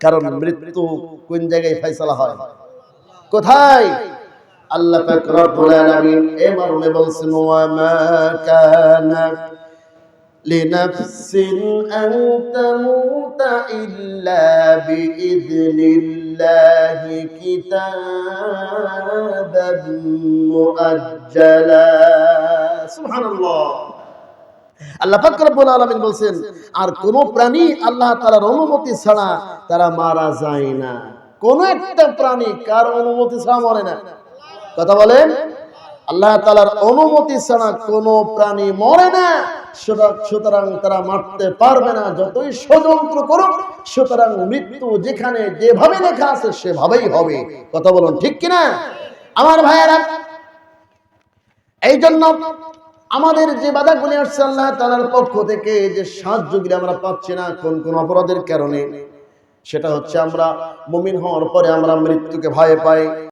কারণ মৃত্যু কোন জায়গায় ফয়সালা হয় কোথায় আল্লাহ পাক রব্বুল আলামিন এই মর্মে বলছেন ওয়া মা কানা لنفس أن تموت إلا بإذن الله كتابا مؤجلا سبحان الله আল্লাহ আলামিন আর কোন প্রাণী আল্লাহ তাআলার অনুমতি ছাড়া তারা মারা যায় না। কোন একটা প্রাণী কার অনুমতি ছাড়া মরে না। কথা বলেন? আল্লাহ তাআলার অনুমতি ছাড়া কোন প্রাণী মরে না। সুতরাং তারা মারতে পারবে না। যতই ষড়যন্ত্র করুক, সুতরাং মৃত্যু যেখানে যেভাবে লেখা আছে, সেভাবেই হবে। কথা বলুন ঠিক কিনা? আমার ভাইয়েরা এই জন্য আমাদের যে বাধাগুলি আসছে আল্লাহ তালার পক্ষ থেকে যে সাহায্য সাহায্যগুলি আমরা পাচ্ছি না কোন কোন অপরাধের কারণে, সেটা হচ্ছে আমরা মুমিন হওয়ার পরে আমরা মৃত্যুকে ভয় পাই।